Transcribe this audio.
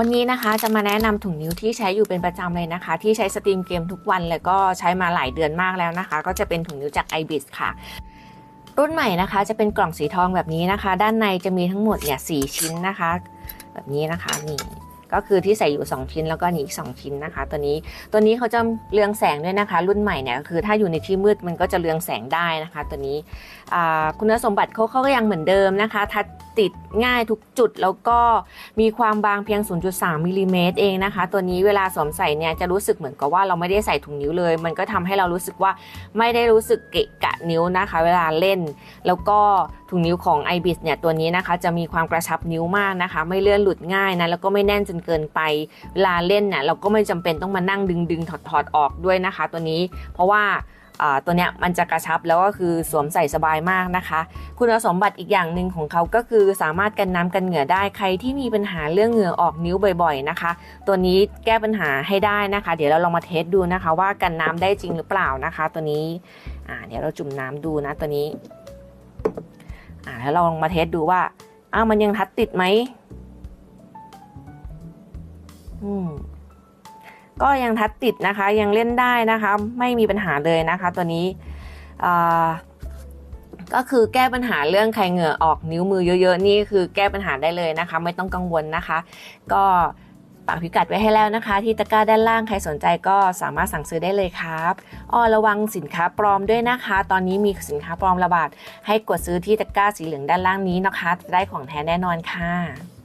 วันนี้นะคะจะมาแนะนำถุงนิ้วที่ใช้อยู่เป็นประจำเลยนะคะ ที่ใช้สตรีมเกมทุกวันแล้วก็ใช้มาหลายเดือนมากแล้วนะคะ ก็จะเป็นถุงนิ้วจาก ibis ค่ะ รุ่นใหม่นะคะจะเป็นกล่องสีทองแบบนี้นะคะ ด้านในจะมีทั้งหมดเนี่ยสชิ้นนะคะ แบบนี้นะคะนี่ ก็คือที่ใส่อยู่ 2 ชิ้นแล้วก็นี่อีก 2 ชิ้นนะคะ ตัวนี้ตัวนี้เขาจะเรืองแสงด้วยนะคะ รุ่นใหม่เนี่ยคือถ้าอยู่ในที่มืดมันก็จะเรืองแสงได้นะคะ ตัวนี้คุณสมบัติเขาเขาก็ยังเหมือนเดิมนะคะทัดติดง่ายทุกจุดแล้วก็มีความบางเพียง 0.3มิลลิเมตรเองนะคะ ตัวนี้เวลาสวมใส่เนี่ยจะรู้สึกเหมือนกับว่าเราไม่ได้ใส่ถุงนิ้วเลย มันก็ทำให้เรารู้สึกว่าไม่ได้รู้สึกเกะกะนิ้วนะคะ เวลาเล่น แล้วก็ถุงนิ้วของ ibis เนี่ยตัวนี้นะคะจะมีความกระชับนิ้วมากนะคะ ไม่เลื่อนหลุดง่ายนะแล้วก็ไม่แน่นจนเกินไป เวลาเล่นเนี่ยเราก็ไม่จำเป็นต้องมานั่งดึงดึงถอดถอดออกด้วยนะคะ ตัวนี้เพราะว่าตัวเนี้ยมันจะกระชับแล้วก็คือสวมใส่สบายมากนะคะ คุณสมบัติอีกอย่างหนึ่งของเขาก็คือสามารถกันน้ำกันเหงื่อได้ใครที่มีปัญหาเรื่องเหงื่อออกนิ้วบ่อยๆนะคะ ตัวนี้แก้ปัญหาให้ได้นะคะ เดี๋ยวเราลองมาเทสดูนะคะ ว่ากันน้ำได้จริงหรือเปล่านะคะ ตัวนี้เดี๋ยวเราจุ่มน้ำดูนะตัวนี้แล้วเราลองมาเทสดูว่าอ้าวมันยังทัดติดไหม ก็ยังทัดติดนะคะ ยังเล่นได้นะคะ ไม่มีปัญหาเลยนะคะ ตัวนี้ก็คือแก้ปัญหาเรื่องใครเหงื่อออกนิ้วมือเยอะๆนี่คือแก้ปัญหาได้เลยนะคะ ไม่ต้องกังวลนะคะ ก็ปากพิกัดไว้ให้แล้วนะคะ ที่ตะกร้าด้านล่างใครสนใจก็สามารถสั่งซื้อได้เลยครับอ้อระวังสินค้าปลอมด้วยนะคะ ตอนนี้มีสินค้าปลอมระบาดให้กดซื้อที่ตะกร้าสีเหลืองด้านล่างนี้นะคะจะได้ของแท้แน่นอนค่ะ